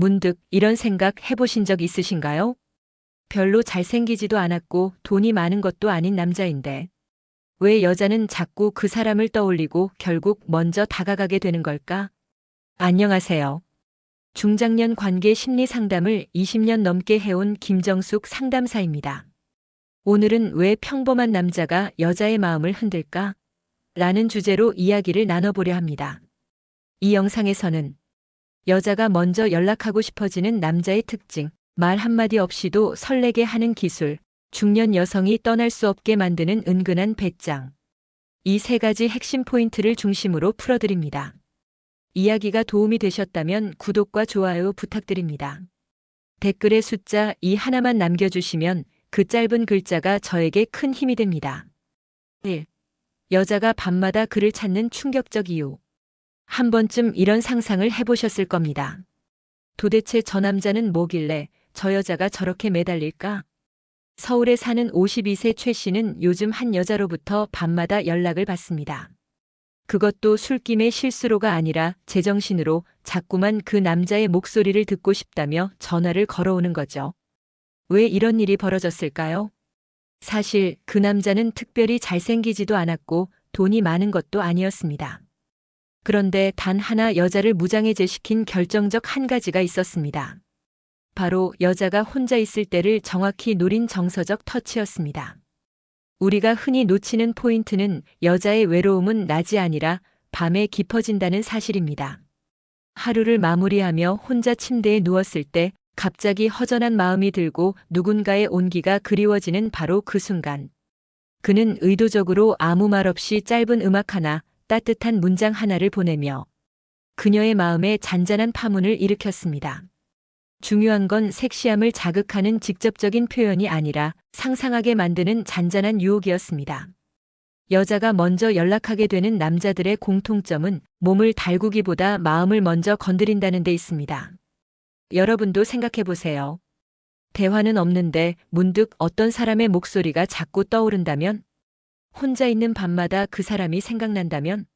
문득 이런 생각 해보신 적 있으신가요? 별로 잘생기지도 않았고 돈이 많은 것도 아닌 남자인데 왜 여자는 자꾸 그 사람을 떠올리고 결국 먼저 다가가게 되는 걸까? 안녕하세요. 중장년 관계 심리 상담을 20년 넘게 해온 김정숙 상담사입니다. 오늘은 왜 평범한 남자가 여자의 마음을 흔들까? 라는 주제로 이야기를 나눠보려 합니다. 이 영상에서는 여자가 먼저 연락하고 싶어지는 남자의 특징, 말 한마디 없이도 설레게 하는 기술, 중년 여성이 떠날 수 없게 만드는 은근한 배짱. 이 세 가지 핵심 포인트를 중심으로 풀어드립니다. 이야기가 도움이 되셨다면 구독과 좋아요 부탁드립니다. 댓글에 숫자 2 하나만 남겨주시면 그 짧은 글자가 저에게 큰 힘이 됩니다. 1. 여자가 밤마다 그를 찾는 충격적 이유. 한 번쯤 이런 상상을 해보셨을 겁니다. 도대체 저 남자는 뭐길래 저 여자가 저렇게 매달릴까? 서울에 사는 52세 최 씨는 요즘 한 여자로부터 밤마다 연락을 받습니다. 그것도 술김의 실수로가 아니라 제정신으로 자꾸만 그 남자의 목소리를 듣고 싶다며 전화를 걸어오는 거죠. 왜 이런 일이 벌어졌을까요? 사실 그 남자는 특별히 잘생기지도 않았고 돈이 많은 것도 아니었습니다. 그런데 단 하나 여자를 무장해제시킨 결정적 한 가지가 있었습니다. 바로 여자가 혼자 있을 때를 정확히 노린 정서적 터치였습니다. 우리가 흔히 놓치는 포인트는 여자의 외로움은 낮이 아니라 밤에 깊어진다는 사실입니다. 하루를 마무리하며 혼자 침대에 누웠을 때 갑자기 허전한 마음이 들고 누군가의 온기가 그리워지는 바로 그 순간. 그는 의도적으로 아무 말 없이 짧은 음악 하나, 따뜻한 문장 하나를 보내며 그녀의 마음에 잔잔한 파문을 일으켰습니다. 중요한 건 섹시함을 자극하는 직접적인 표현이 아니라 상상하게 만드는 잔잔한 유혹이었습니다. 여자가 먼저 연락하게 되는 남자들의 공통점은 몸을 달구기보다 마음을 먼저 건드린다는 데 있습니다. 여러분도 생각해 보세요. 대화는 없는데 문득 어떤 사람의 목소리가 자꾸 떠오른다면? 혼자 있는 밤마다 그 사람이 생각난다면?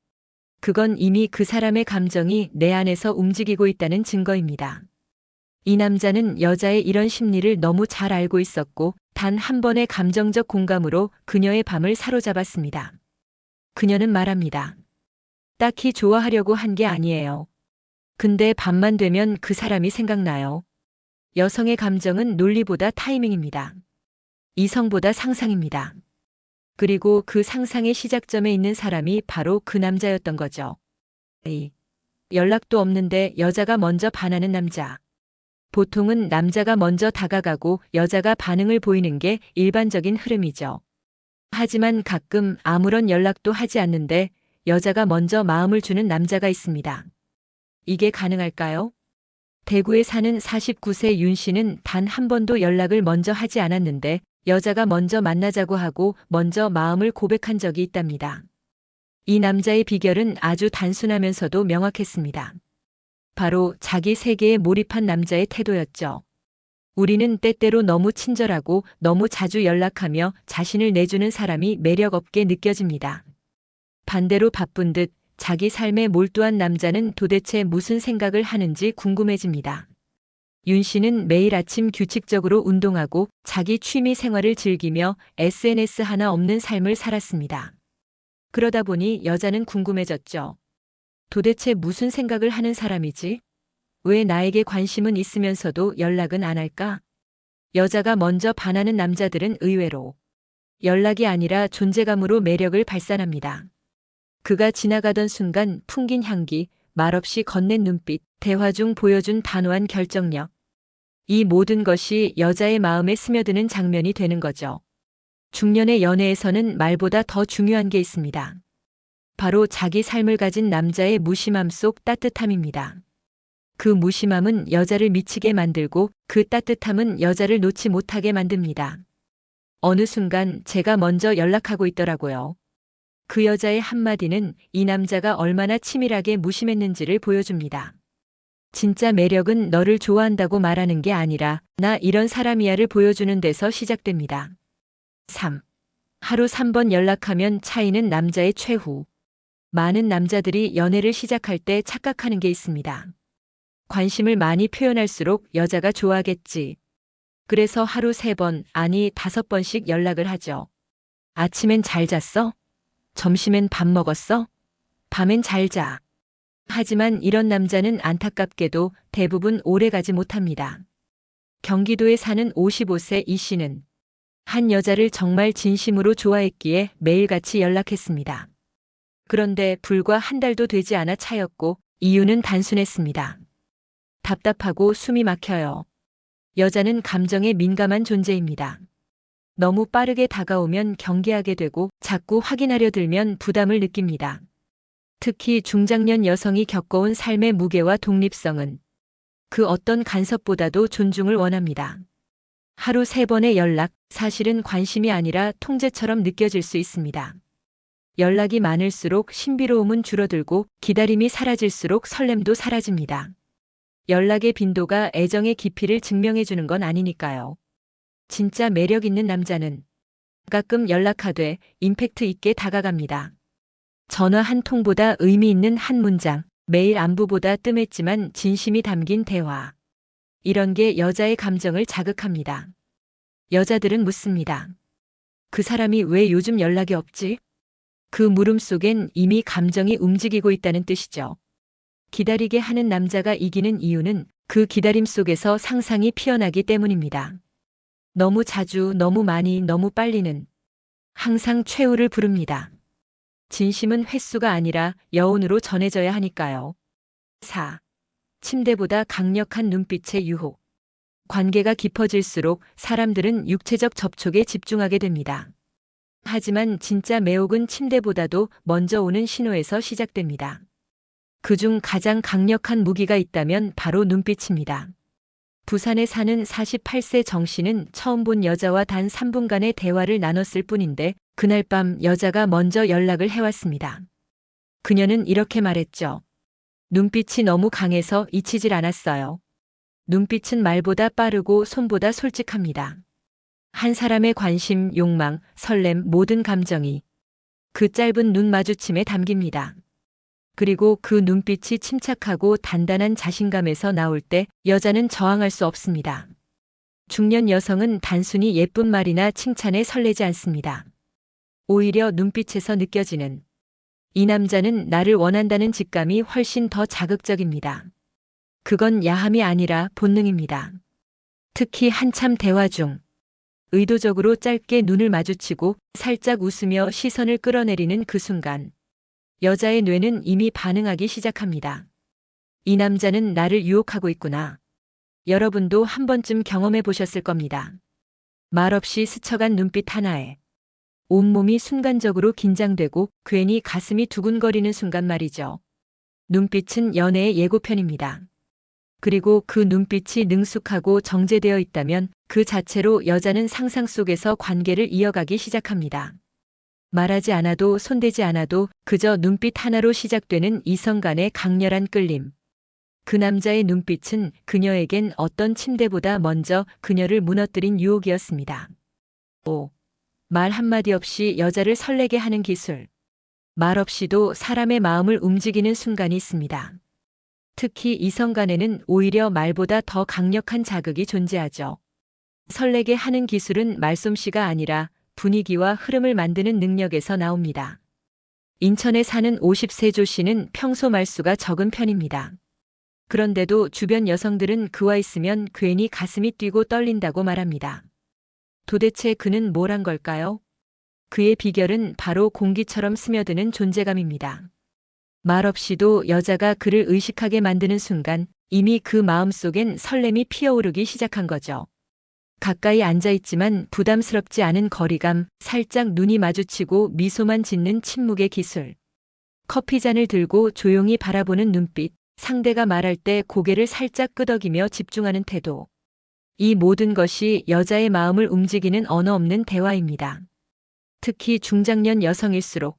그건 이미 그 사람의 감정이 내 안에서 움직이고 있다는 증거입니다. 이 남자는 여자의 이런 심리를 너무 잘 알고 있었고 단 한 번의 감정적 공감으로 그녀의 밤을 사로잡았습니다. 그녀는 말합니다. 딱히 좋아하려고 한 게 아니에요. 근데 밤만 되면 그 사람이 생각나요. 여성의 감정은 논리보다 타이밍입니다. 이성보다 상상입니다. 그리고 그 상상의 시작점에 있는 사람이 바로 그 남자였던 거죠. A. 연락도 없는데 여자가 먼저 반하는 남자. 보통은 남자가 먼저 다가가고 여자가 반응을 보이는 게 일반적인 흐름이죠. 하지만 가끔 아무런 연락도 하지 않는데 여자가 먼저 마음을 주는 남자가 있습니다. 이게 가능할까요? 대구에 사는 49세 윤 씨는 단 한 번도 연락을 먼저 하지 않았는데 여자가 먼저 만나자고 하고 먼저 마음을 고백한 적이 있답니다. 이 남자의 비결은 아주 단순하면서도 명확했습니다. 바로 자기 세계에 몰입한 남자의 태도였죠. 우리는 때때로 너무 친절하고 너무 자주 연락하며 자신을 내주는 사람이 매력 없게 느껴집니다. 반대로 바쁜 듯 자기 삶에 몰두한 남자는 도대체 무슨 생각을 하는지 궁금해집니다. 윤 씨는 매일 아침 규칙적으로 운동하고 자기 취미 생활을 즐기며 SNS 하나 없는 삶을 살았습니다. 그러다 보니 여자는 궁금해졌죠. 도대체 무슨 생각을 하는 사람이지? 왜 나에게 관심은 있으면서도 연락은 안 할까? 여자가 먼저 반하는 남자들은 의외로 연락이 아니라 존재감으로 매력을 발산합니다. 그가 지나가던 순간 풍긴 향기, 말없이 건넨 눈빛, 대화 중 보여준 단호한 결정력. 이 모든 것이 여자의 마음에 스며드는 장면이 되는 거죠. 중년의 연애에서는 말보다 더 중요한 게 있습니다. 바로 자기 삶을 가진 남자의 무심함 속 따뜻함입니다. 그 무심함은 여자를 미치게 만들고 그 따뜻함은 여자를 놓지 못하게 만듭니다. 어느 순간 제가 먼저 연락하고 있더라고요. 그 여자의 한마디는 이 남자가 얼마나 치밀하게 무심했는지를 보여줍니다. 진짜 매력은 너를 좋아한다고 말하는 게 아니라 나 이런 사람이야를 보여주는 데서 시작됩니다. 3. 하루 3번 연락하면 차이는 남자의 최후. 많은 남자들이 연애를 시작할 때 착각하는 게 있습니다. 관심을 많이 표현할수록 여자가 좋아하겠지. 그래서 하루 세 번, 아니 다섯 번씩 연락을 하죠. 아침엔 잘 잤어? 점심엔 밥 먹었어? 밤엔 잘 자. 하지만 이런 남자는 안타깝게도 대부분 오래 가지 못합니다. 경기도에 사는 55세 이 씨는 한 여자를 정말 진심으로 좋아했기에 매일같이 연락했습니다. 그런데 불과 한 달도 되지 않아 차였고 이유는 단순했습니다. 답답하고 숨이 막혀요. 여자는 감정에 민감한 존재입니다. 너무 빠르게 다가오면 경계하게 되고 자꾸 확인하려 들면 부담을 느낍니다. 특히 중장년 여성이 겪어온 삶의 무게와 독립성은 그 어떤 간섭보다도 존중을 원합니다. 하루 세 번의 연락, 사실은 관심이 아니라 통제처럼 느껴질 수 있습니다. 연락이 많을수록 신비로움은 줄어들고 기다림이 사라질수록 설렘도 사라집니다. 연락의 빈도가 애정의 깊이를 증명해 주는 건 아니니까요. 진짜 매력 있는 남자는 가끔 연락하되 임팩트 있게 다가갑니다. 전화 한 통보다 의미 있는 한 문장, 매일 안부보다 뜸했지만 진심이 담긴 대화. 이런 게 여자의 감정을 자극합니다. 여자들은 묻습니다. 그 사람이 왜 요즘 연락이 없지? 그 물음 속엔 이미 감정이 움직이고 있다는 뜻이죠. 기다리게 하는 남자가 이기는 이유는 그 기다림 속에서 상상이 피어나기 때문입니다. 너무 자주, 너무 많이, 너무 빨리는 항상 최후를 부릅니다. 진심은 횟수가 아니라 여운으로 전해져야 하니까요. 4. 침대보다 강력한 눈빛의 유혹. 관계가 깊어질수록 사람들은 육체적 접촉에 집중하게 됩니다. 하지만 진짜 매혹은 침대보다도 먼저 오는 신호에서 시작됩니다. 그중 가장 강력한 무기가 있다면 바로 눈빛입니다. 부산에 사는 48세 정 씨는 처음 본 여자와 단 3분간의 대화를 나눴을 뿐인데 그날 밤 여자가 먼저 연락을 해왔습니다. 그녀는 이렇게 말했죠. 눈빛이 너무 강해서 잊히질 않았어요. 눈빛은 말보다 빠르고 손보다 솔직합니다. 한 사람의 관심, 욕망, 설렘, 모든 감정이 그 짧은 눈 마주침에 담깁니다. 그리고 그 눈빛이 침착하고 단단한 자신감에서 나올 때 여자는 저항할 수 없습니다. 중년 여성은 단순히 예쁜 말이나 칭찬에 설레지 않습니다. 오히려 눈빛에서 느껴지는 이 남자는 나를 원한다는 직감이 훨씬 더 자극적입니다. 그건 야함이 아니라 본능입니다. 특히 한참 대화 중 의도적으로 짧게 눈을 마주치고 살짝 웃으며 시선을 끌어내리는 그 순간 여자의 뇌는 이미 반응하기 시작합니다. 이 남자는 나를 유혹하고 있구나. 여러분도 한 번쯤 경험해 보셨을 겁니다. 말없이 스쳐간 눈빛 하나에 온몸이 순간적으로 긴장되고 괜히 가슴이 두근거리는 순간 말이죠. 눈빛은 연애의 예고편입니다. 그리고 그 눈빛이 능숙하고 정제되어 있다면 그 자체로 여자는 상상 속에서 관계를 이어가기 시작합니다. 말하지 않아도 손대지 않아도 그저 눈빛 하나로 시작되는 이성 간의 강렬한 끌림. 그 남자의 눈빛은 그녀에겐 어떤 침대보다 먼저 그녀를 무너뜨린 유혹이었습니다. 5. 말 한마디 없이 여자를 설레게 하는 기술. 말 없이도 사람의 마음을 움직이는 순간이 있습니다. 특히 이성 간에는 오히려 말보다 더 강력한 자극이 존재하죠. 설레게 하는 기술은 말솜씨가 아니라 분위기와 흐름을 만드는 능력에서 나옵니다. 인천에 사는 50세 조 씨는 평소 말수가 적은 편입니다. 그런데도 주변 여성들은 그와 있으면 괜히 가슴이 뛰고 떨린다고 말합니다. 도대체 그는 뭘 한 걸까요? 그의 비결은 바로 공기처럼 스며드는 존재감입니다. 말없이도 여자가 그를 의식하게 만드는 순간 이미 그 마음 속엔 설렘이 피어오르기 시작한 거죠. 가까이 앉아 있지만 부담스럽지 않은 거리감, 살짝 눈이 마주치고 미소만 짓는 침묵의 기술. 커피잔을 들고 조용히 바라보는 눈빛, 상대가 말할 때 고개를 살짝 끄덕이며 집중하는 태도. 이 모든 것이 여자의 마음을 움직이는 언어 없는 대화입니다. 특히 중장년 여성일수록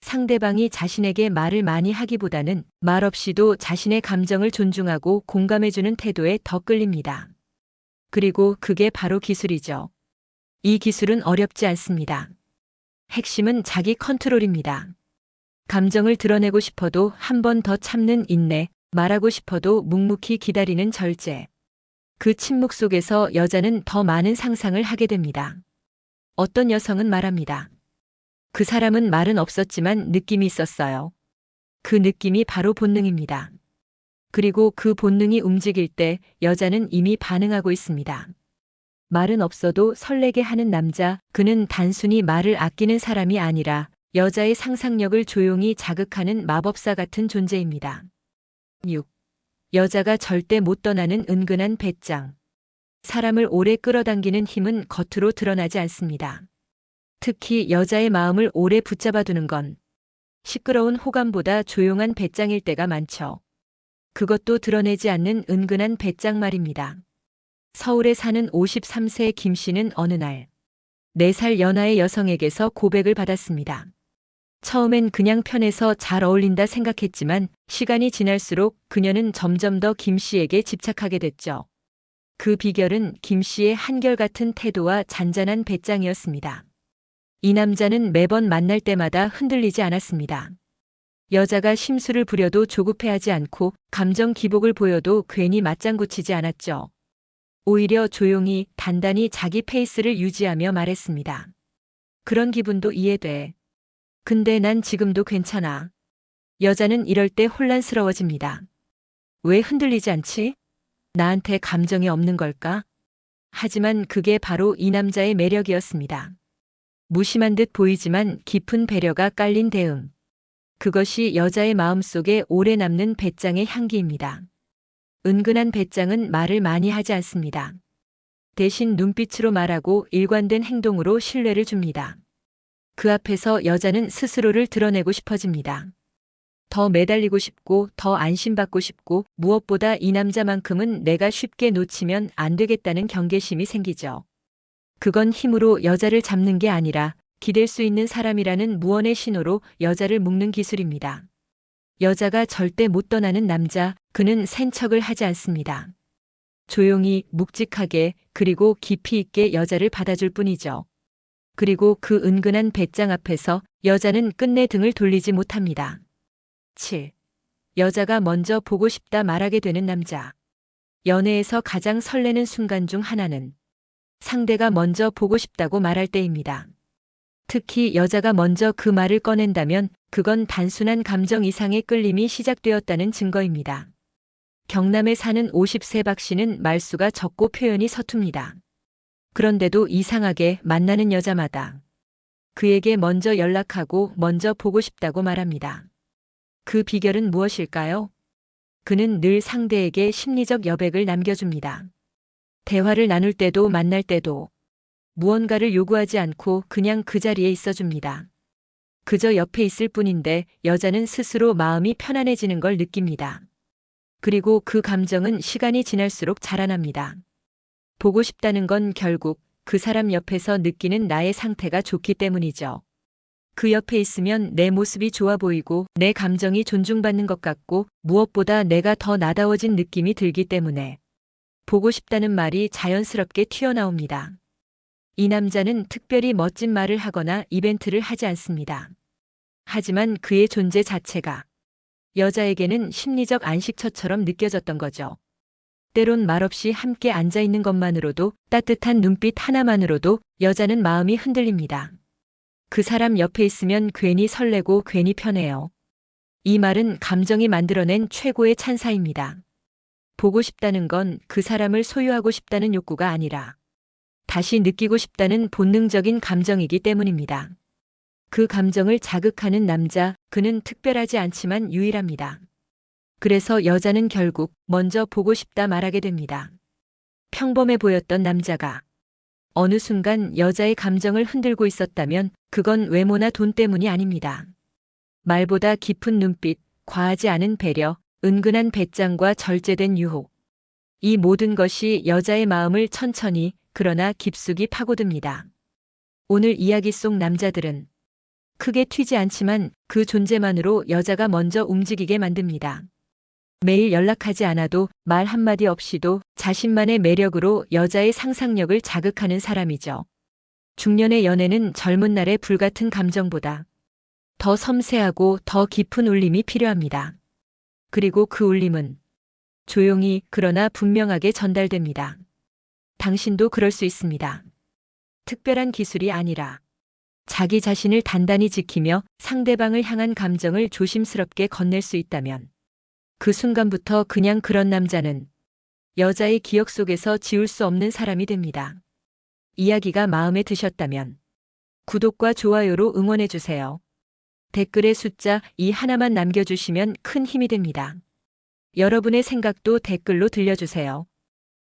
상대방이 자신에게 말을 많이 하기보다는 말 없이도 자신의 감정을 존중하고 공감해주는 태도에 더 끌립니다. 그리고 그게 바로 기술이죠. 이 기술은 어렵지 않습니다. 핵심은 자기 컨트롤입니다. 감정을 드러내고 싶어도 한 번 더 참는 인내, 말하고 싶어도 묵묵히 기다리는 절제. 그 침묵 속에서 여자는 더 많은 상상을 하게 됩니다. 어떤 여성은 말합니다. 그 사람은 말은 없었지만 느낌이 있었어요. 그 느낌이 바로 본능입니다. 그리고 그 본능이 움직일 때 여자는 이미 반응하고 있습니다. 말은 없어도 설레게 하는 남자, 그는 단순히 말을 아끼는 사람이 아니라 여자의 상상력을 조용히 자극하는 마법사 같은 존재입니다. 6. 여자가 절대 못 떠나는 은근한 배짱. 사람을 오래 끌어당기는 힘은 겉으로 드러나지 않습니다. 특히 여자의 마음을 오래 붙잡아 두는 건 시끄러운 호감보다 조용한 배짱일 때가 많죠. 그것도 드러내지 않는 은근한 배짱 말입니다. 서울에 사는 53세 김 씨는 어느 날 4살 연하의 여성에게서 고백을 받았습니다. 처음엔 그냥 편해서 잘 어울린다 생각했지만 시간이 지날수록 그녀는 점점 더 김 씨에게 집착하게 됐죠. 그 비결은 김 씨의 한결같은 태도와 잔잔한 배짱이었습니다. 이 남자는 매번 만날 때마다 흔들리지 않았습니다. 여자가 심술을 부려도 조급해하지 않고 감정 기복을 보여도 괜히 맞장구 치지 않았죠. 오히려 조용히 단단히 자기 페이스를 유지하며 말했습니다. 그런 기분도 이해돼. 근데 난 지금도 괜찮아. 여자는 이럴 때 혼란스러워집니다. 왜 흔들리지 않지? 나한테 감정이 없는 걸까? 하지만 그게 바로 이 남자의 매력이었습니다. 무심한 듯 보이지만 깊은 배려가 깔린 대응. 그것이 여자의 마음속에 오래 남는 배짱의 향기입니다. 은근한 배짱은 말을 많이 하지 않습니다. 대신 눈빛으로 말하고 일관된 행동으로 신뢰를 줍니다. 그 앞에서 여자는 스스로를 드러내고 싶어집니다. 더 매달리고 싶고 더 안심받고 싶고 무엇보다 이 남자만큼은 내가 쉽게 놓치면 안 되겠다는 경계심이 생기죠. 그건 힘으로 여자를 잡는 게 아니라 기댈 수 있는 사람이라는 무언의 신호로 여자를 묶는 기술입니다. 여자가 절대 못 떠나는 남자, 그는 센척을 하지 않습니다. 조용히, 묵직하게, 그리고 깊이 있게 여자를 받아줄 뿐이죠. 그리고 그 은근한 배짱 앞에서 여자는 끝내 등을 돌리지 못합니다. 7. 여자가 먼저 보고 싶다 말하게 되는 남자. 연애에서 가장 설레는 순간 중 하나는 상대가 먼저 보고 싶다고 말할 때입니다. 특히 여자가 먼저 그 말을 꺼낸다면 그건 단순한 감정 이상의 끌림이 시작되었다는 증거입니다. 경남에 사는 50세 박 씨는 말수가 적고 표현이 서툽니다. 그런데도 이상하게 만나는 여자마다 그에게 먼저 연락하고 먼저 보고 싶다고 말합니다. 그 비결은 무엇일까요? 그는 늘 상대에게 심리적 여백을 남겨줍니다. 대화를 나눌 때도 만날 때도 무언가를 요구하지 않고 그냥 그 자리에 있어줍니다. 그저 옆에 있을 뿐인데 여자는 스스로 마음이 편안해지는 걸 느낍니다. 그리고 그 감정은 시간이 지날수록 자라납니다. 보고 싶다는 건 결국 그 사람 옆에서 느끼는 나의 상태가 좋기 때문이죠. 그 옆에 있으면 내 모습이 좋아 보이고 내 감정이 존중받는 것 같고 무엇보다 내가 더 나다워진 느낌이 들기 때문에 보고 싶다는 말이 자연스럽게 튀어나옵니다. 이 남자는 특별히 멋진 말을 하거나 이벤트를 하지 않습니다. 하지만 그의 존재 자체가 여자에게는 심리적 안식처처럼 느껴졌던 거죠. 때론 말없이 함께 앉아 있는 것만으로도 따뜻한 눈빛 하나만으로도 여자는 마음이 흔들립니다. 그 사람 옆에 있으면 괜히 설레고 괜히 편해요. 이 말은 감정이 만들어낸 최고의 찬사입니다. 보고 싶다는 건 그 사람을 소유하고 싶다는 욕구가 아니라 다시 느끼고 싶다는 본능적인 감정이기 때문입니다. 그 감정을 자극하는 남자, 그는 특별하지 않지만 유일합니다. 그래서 여자는 결국 먼저 보고 싶다 말하게 됩니다. 평범해 보였던 남자가 어느 순간 여자의 감정을 흔들고 있었다면 그건 외모나 돈 때문이 아닙니다. 말보다 깊은 눈빛, 과하지 않은 배려, 은근한 배짱과 절제된 유혹. 이 모든 것이 여자의 마음을 천천히 그러나 깊숙이 파고듭니다. 오늘 이야기 속 남자들은 크게 튀지 않지만 그 존재만으로 여자가 먼저 움직이게 만듭니다. 매일 연락하지 않아도 말 한마디 없이도 자신만의 매력으로 여자의 상상력을 자극하는 사람이죠. 중년의 연애는 젊은 날의 불같은 감정보다 더 섬세하고 더 깊은 울림이 필요합니다. 그리고 그 울림은 조용히 그러나 분명하게 전달됩니다. 당신도 그럴 수 있습니다. 특별한 기술이 아니라 자기 자신을 단단히 지키며 상대방을 향한 감정을 조심스럽게 건넬 수 있다면 그 순간부터 그냥 그런 남자는 여자의 기억 속에서 지울 수 없는 사람이 됩니다. 이야기가 마음에 드셨다면 구독과 좋아요로 응원해주세요. 댓글에 숫자 2 하나만 남겨주시면 큰 힘이 됩니다. 여러분의 생각도 댓글로 들려주세요.